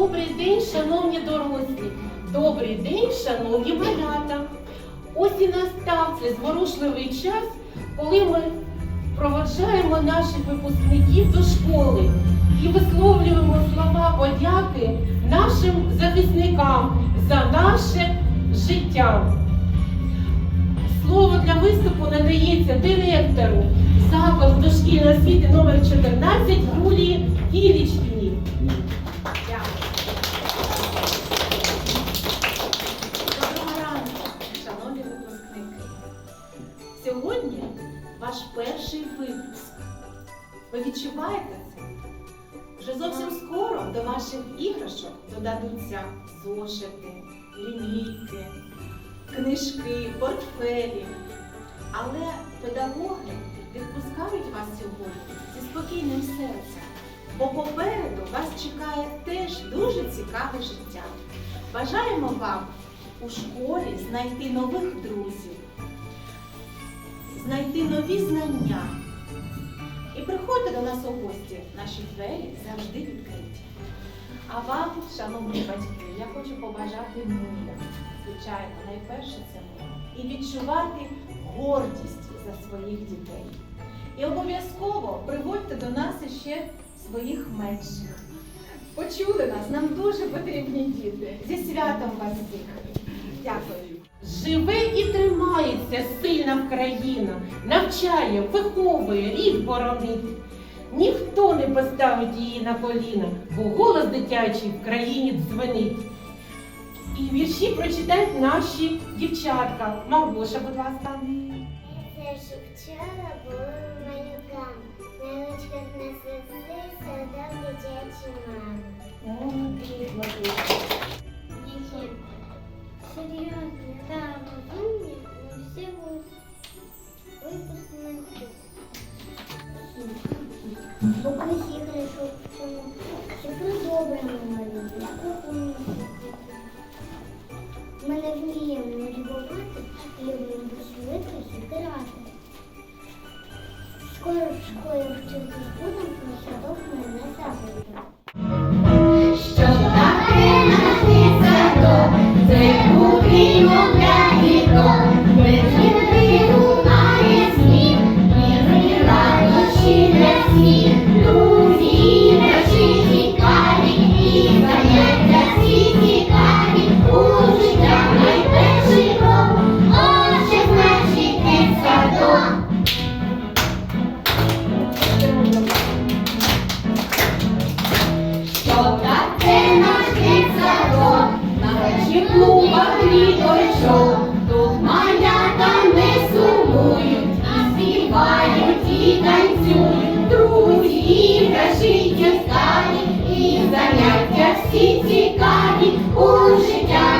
Добрий день, шановні дорослі, добрий день, шановні малята. Ось і настав цей зворушливий час, коли ми проваджаємо наших випускників до школи і висловлюємо слова подяки нашим захисникам за наше життя. Слово для виступу надається директору закладу дошкільної освіти номер 14 Юлії Кілічкіні. Ваш перший випуск. Ви відчуваєте це? Вже зовсім скоро до ваших іграшок додадуться зошити, лінійки, книжки, портфелі. Але педагоги відпускають вас сьогодні зі спокійним серцем, бо попереду вас чекає теж дуже цікаве життя. Бажаємо вам у школі знайти нових друзів, знайти нові знання. І приходьте до нас у гості, наші двері завжди відкриті. А вам, шановні батьки, я хочу побажати миру. Звичайно, найперше це мир. І відчувати гордість за своїх дітей. І обов'язково приводьте до нас іще своїх менших. Почули нас, нам дуже потрібні діти. Зі святом вас всіх. Дякую. Живе і тримається сильна Вкраїна, навчає, виховує, рід боронить. Ніхто не поставить її на коліна, бо голос дитячий в країні дзвенить. І вірші прочитають наші дівчатка. Маргоша, будь ласка. Це ж вчора були малюками. На ручках несеси садав дитячі мами. Серйозні та розумні ми всі випускники. Покрись іграшок в цьому. Цифри добрими малюють, Ми не вміємо не любувати, любимо швидко грати. Скоро в школі вчитись будемо, у життя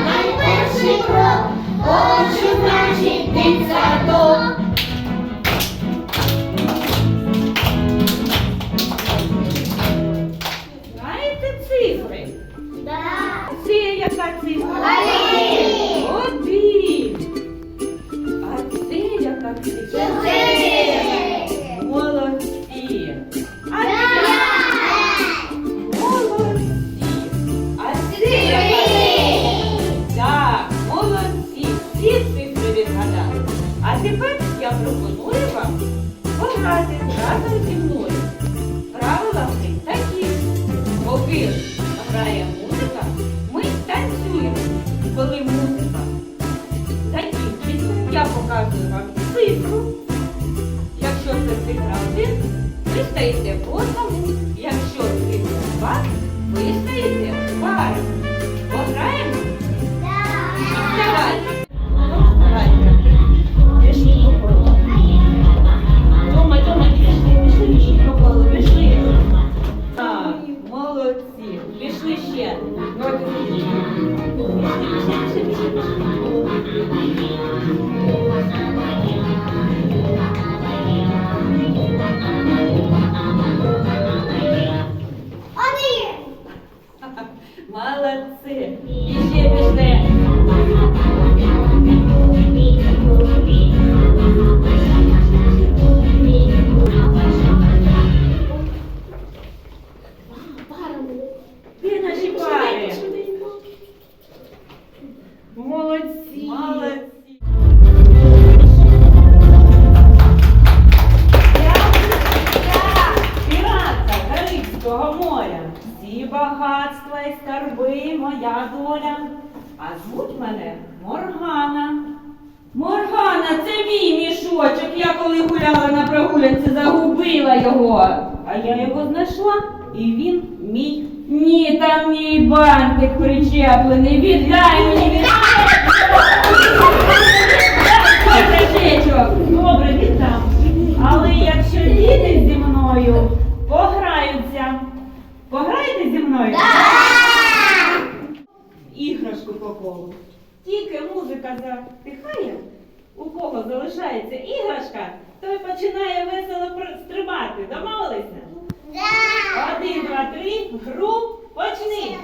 Його. А я його знайшла, і він мій. Ні, там мій бантик причеплений. Віддай мені, віддай! Добре, віддам. Але якщо діти зі мною пограються, пограєте зі мною? Іграшку по колу. Тільки музика затихає, у кого залишається іграшка, той починає весело стрибати. Домовилися? Один, два, три, гру, почни.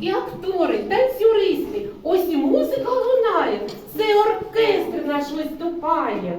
і актори, танцюристи. Ось і музика лунає. Це оркестр наш виступає.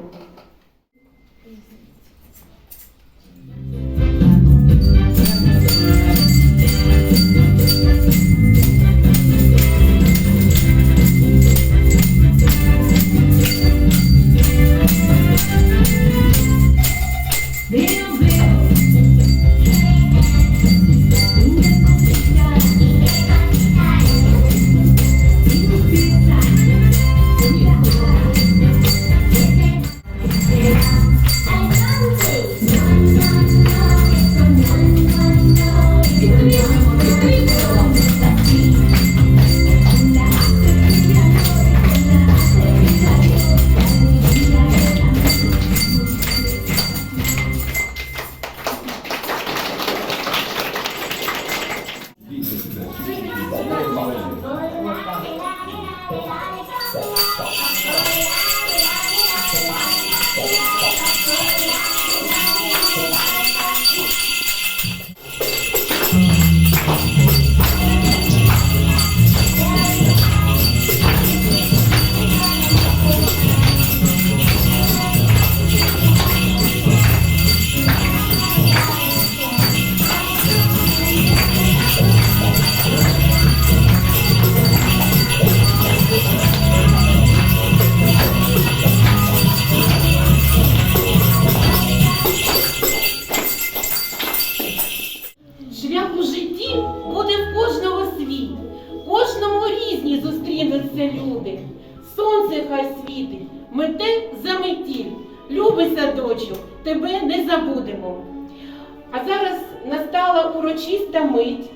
Урочиста мить.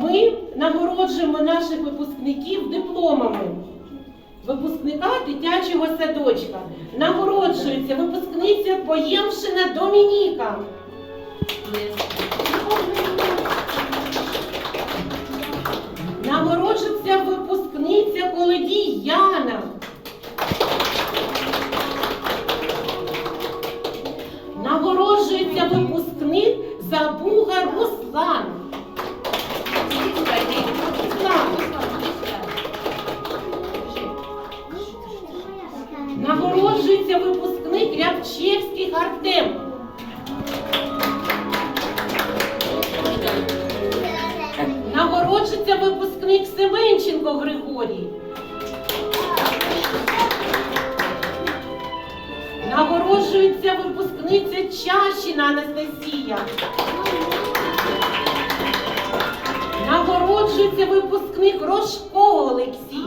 Ми нагороджуємо наших випускників дипломами. Випускника дитячого садочка нагороджується випускниця Поємшина Домініка. Нагороджується випускниця Колодій Яна. Семенченко Григорій. Нагороджується випускниця Чащина Анастасія. Нагороджується випускник Рожко Олексій.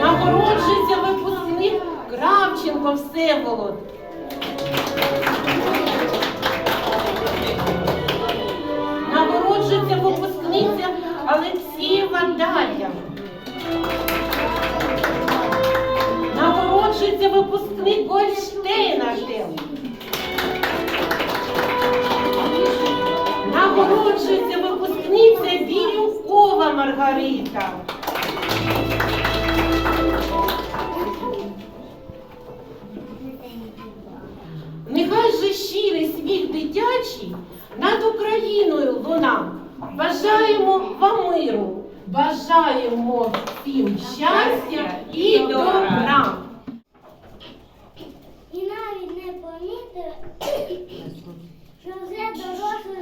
Нагороджується випускник Кравченко Всеволод. Олексієва Нагороджується випускник Гольштейн Артем. Нагороджується випускниця Бірюкова Маргарита. Нехай же щирий сміх дитячий над Україною луна. Бажаємо вам миру, бажаємо всім щастя і добра. І навіть не помітили, що вже дорослими